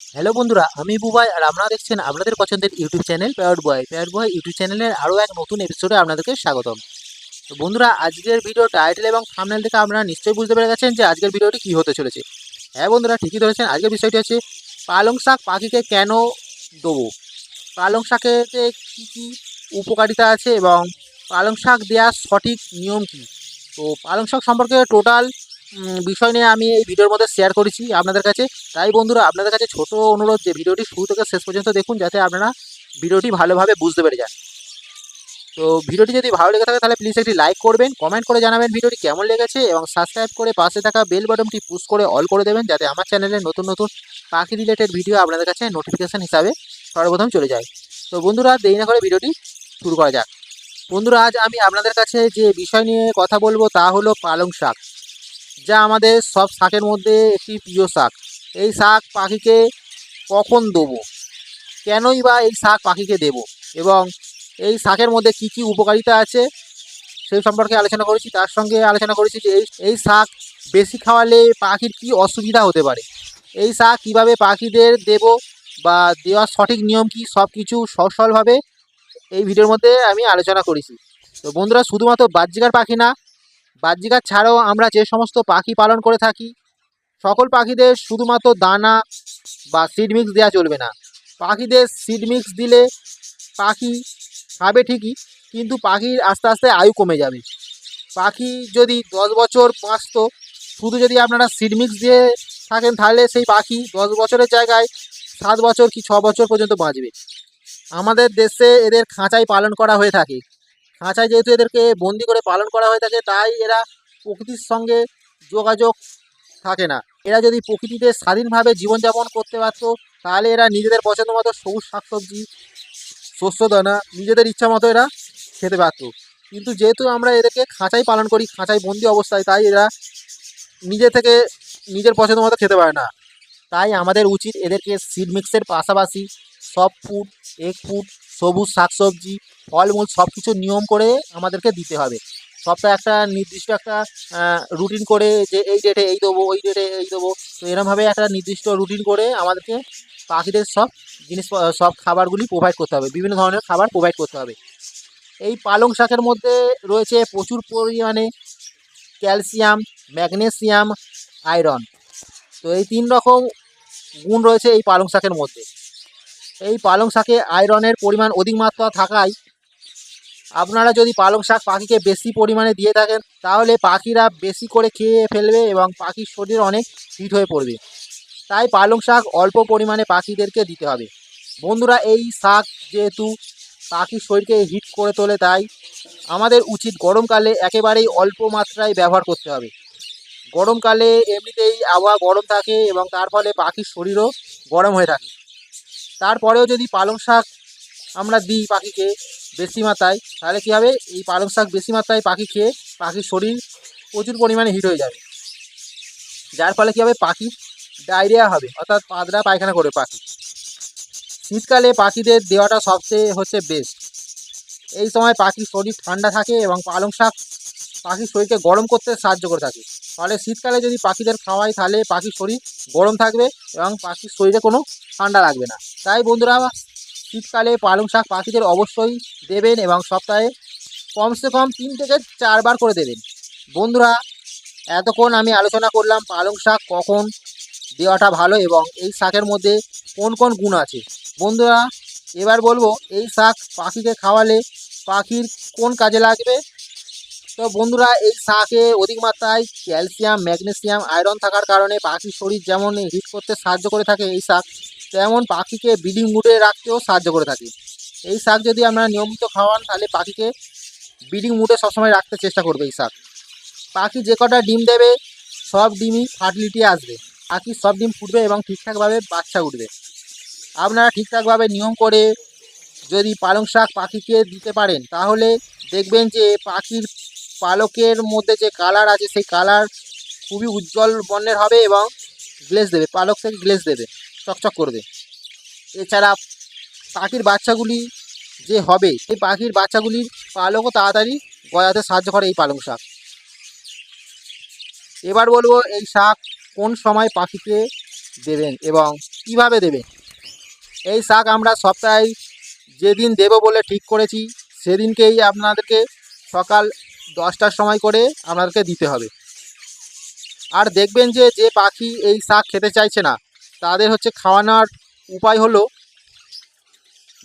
Hello বন্ধুরা, আমি বুবাই আর আপনারা দেখছেন আপনাদের পছন্দের ইউটিউব চ্যানেল পেয়ার বয় পেয়ার বয় ইউটিউব চ্যানেলের আরও এক নতুন এপিসোডে আপনাদেরকে স্বাগতম। তো বন্ধুরা, আজকের ভিডিও টাইটেল এবং থামনেল থেকে আপনারা নিশ্চয়ই বুঝতে পেরে গেছেন যে আজকের ভিডিওটি কী হতে চলেছে। হ্যাঁ বন্ধুরা, ঠিকই ধরেছেন, আজকের বিষয়টি হচ্ছে পালং শাক পাখিকে কেন দেবো? পালং শাকেতে কী কী উপকারিতা আছে এবং পালং শাক দেওয়ার সঠিক নিয়ম কী? তো পালং শাক সম্পর্কে টোটাল বিষয় নিয়ে আমি এই ভিডিওর মধ্যে শেয়ার করেছি আপনাদের কাছে। তাই বন্ধুরা, আপনাদের কাছে ছোট অনুরোধ যে ভিডিওটি শুরু থেকে শেষ পর্যন্ত দেখুন, যাতে আপনারা ভিডিওটি ভালোভাবে বুঝতে পেরে যান। তো ভিডিওটি যদি ভালো লেগে থাকে, তাহলে প্লিজ একটি লাইক করবেন কমেন্ট করে জানাবেন ভিডিওটি কেমন লেগেছে এবং সাবস্ক্রাইব করে পাশে থাকা বেল বাটনটি পুশ করে অল করে দেবেন, যাতে আমার চ্যানেলে নতুন নতুন পাখি রিলেটেড ভিডিও আপনাদের কাছে নোটিফিকেশান হিসাবে সর্বপ্রথম চলে যায়। তো বন্ধুরা, দেরি না করে ভিডিওটি শুরু করা যাক। বন্ধুরা, আজ আমি আপনাদের কাছে যে বিষয় নিয়ে কথা বলব তা হলো পালং শাক। যা আমাদের সব শাকের মধ্যে একটি প্রিয় শাক। এই শাক পাখিকে কখন দেবো? কেনই বা এই শাক পাখিকে দেব? এবং এই শাকের মধ্যে কি কি উপকারিতা আছে? সেই সম্পর্কে আলোচনা করেছি। তার সঙ্গে আলোচনা করেছি যে এই এই শাক বেশি খাওয়ালে পাখির কি অসুবিধা হতে পারে? এই শাক কীভাবে পাখিদের দেব বা দেওয়ার সঠিক নিয়ম কি সব কিছু সচলভাবে এই ভিডিওর মধ্যে আমি আলোচনা করেছি। তো বন্ধুরা, শুধুমাত্র বাহ্যিকার পাখি না বাহ্যিকার ছাড়াও আমরা যে সমস্ত পাখি পালন করে থাকি, সকল পাখিদের শুধুমাত্র দানা বা সিড মিক্স দেওয়া চলবে না। পাখিদের সিড মিক্স দিলে পাখি খাবে ঠিকই, কিন্তু পাখির আস্তে আস্তে আয়ু কমে যাবে। পাখি যদি দশ বছর বাঁচত, শুধু যদি আপনারা সিড মিক্স দিয়ে থাকেন, তাহলে সেই পাখি দশ বছরের জায়গায় সাত বছর কি ছ বছর পর্যন্ত বাঁচবে। আমাদের দেশে এদের খাঁচায় পালন করা হয়ে থাকে। খাঁচায় যেহেতু এদেরকে বন্দি করে পালন করা হয়ে থাকে, তাই এরা প্রকৃতির সঙ্গে যোগাযোগ থাকে না। এরা যদি প্রকৃতিতে স্বাধীনভাবে জীবনযাপন করতে পারত, তাহলে এরা নিজেদের পছন্দ মতো সবুজ শাকসবজি, শস্য দানা, নিজেদের ইচ্ছা মতো এরা খেতে পারত। কিন্তু যেহেতু আমরা এদেরকে খাঁচাই পালন করি, খাঁচাই বন্দি অবস্থায়, তাই এরা নিজে থেকে নিজের পছন্দ মতো খেতে পারে না। তাই আমাদের উচিত এদেরকে সিড মিক্সের পাশাপাশি সব ফুড এগ ফুড সবুজ শাকসবজি, ফলমূল সব কিছু নিয়ম করে আমাদেরকে দিতে হবে। সপ্তাহে একটা নির্দিষ্ট একটা রুটিন করে যে এই ডেটে এই দেবো, ওই ডেটে এই দেবো, তো এরমভাবে একটা নির্দিষ্ট রুটিন করে আমাদেরকে পাখিদের সব জিনিস সব খাবারগুলি প্রোভাইড করতে হবে। বিভিন্ন ধরনের খাবার প্রোভাইড করতে হবে। এই পালং শাকের মধ্যে রয়েছে প্রচুর পরিমাণে ক্যালসিয়াম ম্যাগনেসিয়াম আয়রন তো এই তিন রকম গুণ রয়েছে এই পালং শাকের মধ্যে। এই পালং শাকে আয়রনের পরিমাণ অধিক মাত্রা থাকায় আপনারা যদি পালং শাক পাখিকে বেশি পরিমাণে দিয়ে থাকেন, তাহলে পাখিরা বেশি করে খেয়ে ফেলবে এবং পাখির শরীর অনেক হিট হয়ে পড়বে। তাই পালং শাক অল্প পরিমাণে পাখিদেরকে দিতে হবে। বন্ধুরা, এই শাক যেহেতু পাখির শরীরকে হিট করে তোলে, তাই আমাদের উচিত গরমকালে একেবারেই অল্প মাত্রায় ব্যবহার করতে হবে। গরমকালে এমনিতেই আবহাওয়া গরম থাকে এবং তার ফলে পাখির শরীরও গরম হয়ে থাকে। তারপরেও যদি পালং শাক আমরা দিই পাখিকে বেশি মাত্রায়, তাহলে কী হবে? এই পালং শাক বেশি মাত্রায় পাখি খেয়ে পাখির শরীর প্রচুর পরিমাণে হিট হয়ে যাবে। যার ফলে কী হবে? পাখির ডায়রিয়া হবে, অর্থাৎ পাতলা পায়খানা করে পাখি। শীতকালে পাখিদের দেওয়াটা সবচেয়ে হচ্ছে বেস্ট এই সময় পাখির শরীর ঠান্ডা থাকে এবং পালং শাক পাখির শরীরকে গরম করতে সাহায্য করে থাকে। ফলে শীতকালে যদি পাখিদের খাওয়াই তাহলে পাখির শরীর গরম থাকবে এবং পাখির শরীরে কোনো ঠান্ডা লাগবে না। তাই বন্ধুরা, শীতকালে পালং শাক পাখিদের অবশ্যই দেবেন এবং সপ্তাহে কমসে কম তিন থেকে চারবার করে দেবেন। বন্ধুরা, এতক্ষণ আমি আলোচনা করলাম পালং শাক কখন দেওয়াটা ভালো এবং এই শাকের মধ্যে কোন কোন গুণ আছে। বন্ধুরা, এবার বলব, এই শাক পাখিকে খাওয়ালে পাখির কোন কাজে লাগবে? তো বন্ধুরা, এই শাকে অধিক মাত্রায় ক্যালসিয়াম, ম্যাগনেসিয়াম, আয়রন থাকার কারণে পাখির শরীর যেমন হিট করতে সাহায্য করে থাকে এই শাক, তেমন পাখিকে ব্রিডিং মুডে রাখতেও সাহায্য করে থাকে। এই শাক যদি আমরা নিয়মিত খাওয়ান, তাহলে পাখিকে ব্রিডিং মুডে সবসময় রাখতে চেষ্টা করবে এই শাক। পাখি যে কটা ডিম দেবে, সব ডিমই ফার্টিলিটি আসবে। পাখি সব ডিম ফুটবে এবং ঠিকঠাকভাবে বাচ্চা উঠবে। আপনারা ঠিকঠাকভাবে নিয়ম করে যদি পালং শাক পাখিকে দিতে পারেন, তাহলে দেখবেন যে পাখির পালকের মধ্যে যে কালার আছে, সেই কালার খুবই উজ্জ্বল বর্ণের হবে এবং গ্লেজ দেবে। পালক থেকে গ্লেজ দেবে। চকচক করবে এছাড়া পাখির বাচ্চাগুলি যে হবে এই পাখির বাচ্চাগুলির পালকও তাড়াতাড়ি গজাতে সাহায্য করে এই পালং শাক। এবার বলব এই শাক কোন সময় পাখিকে দেবেন এবং কীভাবে দেবে এই শাক আমরা সপ্তাহে যেদিন দেব বলে ঠিক করেছি, সেদিনকেই আপনাদেরকে সকাল দশটার সময় করে আপনাদেরকে দিতে হবে। আর দেখবেন যে যে পাখি এই শাক খেতে চাইছে না, তাদের হচ্ছে খাওয়ানোর উপায় হলো,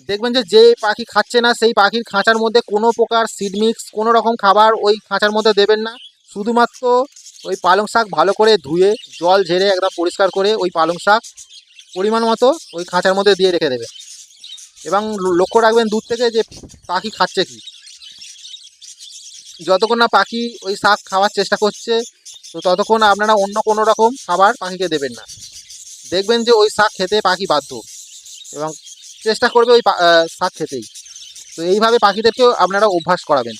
দেখবেন যে যে পাখি খাচ্ছে না, সেই পাখির খাঁচার মধ্যে কোনো প্রকার সিড মিক্স কোনো রকম খাবার ওই খাঁচার মধ্যে দেবেন না। শুধুমাত্র ওই পালং শাক ভালো করে ধুয়ে, জল ঝেড়ে একদম পরিষ্কার করে ওই পালং শাক পরিমাণ মতো ওই খাঁচার মধ্যে দিয়ে রেখে দেবেন। এবং লক্ষ্য রাখবেন দূর থেকে যে পাখি খাচ্ছে কি। যতক্ষণ না পাখি ওই শাক খাওয়ার চেষ্টা করছে, তো ততক্ষণ আপনারা অন্য কোনো রকম খাবার পাখিকে দেবেন না। দেখবেন যে ওই শাক খেতে পাখি বাধ্য এবং চেষ্টা করবে ওই শাক খেতেই। তো এইভাবে পাখিদেরকেও আপনারা অভ্যাস করাবেন।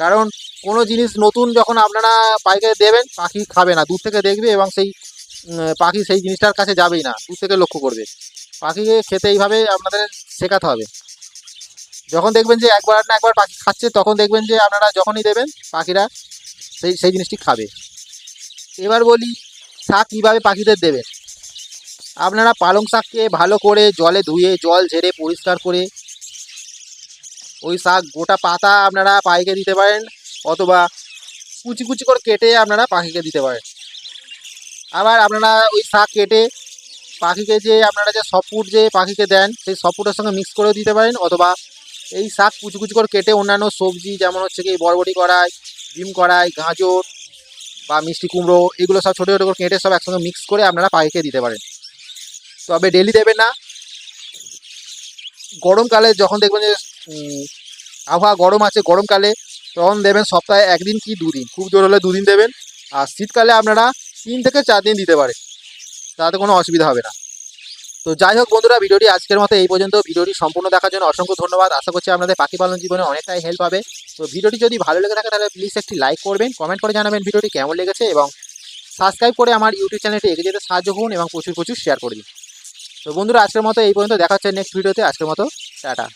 কারণ কোনো জিনিস নতুন যখন আপনারা পাখিকে দেবেন, পাখি খাবে না, দূর থেকে দেখবে এবং সেই পাখি সেই জিনিসটার কাছে যাবেই না, দূর থেকে লক্ষ্য করবে। পাখিকে খেতে এইভাবে আপনাদের শেখাতে হবে। যখন দেখবেন যে একবার না একবার পাখি খাচ্ছে, তখন দেখবেন যে আপনারা যখনই দেবেন, পাখিরা সেই সেই জিনিসটি খাবে। এবার বলি, শাক কীভাবে পাখিদের দেবেন? আপনারা পালং শাককে ভালো করে জলে ধুয়ে, জল ঝেড়ে পরিষ্কার করে ওই শাক গোটা পাতা আপনারা পাখিকে দিতে পারেন, অথবা কুচি কুচি করে কেটে আপনারা পাখিকে দিতে পারেন। আবার আপনারা ওই শাক কেটে পাখিকে যে আপনারা যে সপুট যে পাখিকে দেন, সেই সপুটের সঙ্গে মিক্স করেও দিতে পারেন, অথবা এই শাক কুচি কুচি করে কেটে অন্যান্য সবজি, যেমন হচ্ছে কি বরবটি কড়াই, ডিম কড়াই, গাজর বা মিষ্টি কুমড়ো, এগুলো সব ছোটো ছোটো করে কেটে সব একসঙ্গে মিক্স করে আপনারা পাখিকে দিতে পারেন। তবে ডেলি দেবেন না। গরমকালে যখন দেখবেন যে আবহাওয়া গরম আছে গরমকালে তখন দেবেন সপ্তাহে একদিন কি দুদিন, খুব জোর হলে দুদিন দেবেন। আর শীতকালে আপনারা তিন থেকে চার দিন দিতে পারে তাতে কোনো অসুবিধা হবে না। তো যাই হোক বন্ধুরা, ভিডিওটি আজকের মতো এই পর্যন্ত। ভিডিওটি সম্পূর্ণ দেখার জন্য অসংখ্য ধন্যবাদ। আশা করছি আপনাদের পাখি পালন জীবনে অনেকটাই হেল্প হবে। তো ভিডিওটি যদি ভালো লেগে থাকে, তাহলে প্লিজ একটি লাইক করবেন কমেন্ট করে জানাবেন ভিডিওটি কেমন লেগেছে এবং সাবস্ক্রাইব করে আমার ইউটিউব চ্যানেলটি এগিয়ে যেতে সাহায্য করুন এবং প্রচুর প্রচুর শেয়ার করে দিন। তো বন্ধুরা, আজকের মতো এই পর্যন্ত। দেখা হচ্ছে নেক্সট ভিডিওতে আজকের মতো, টাটা।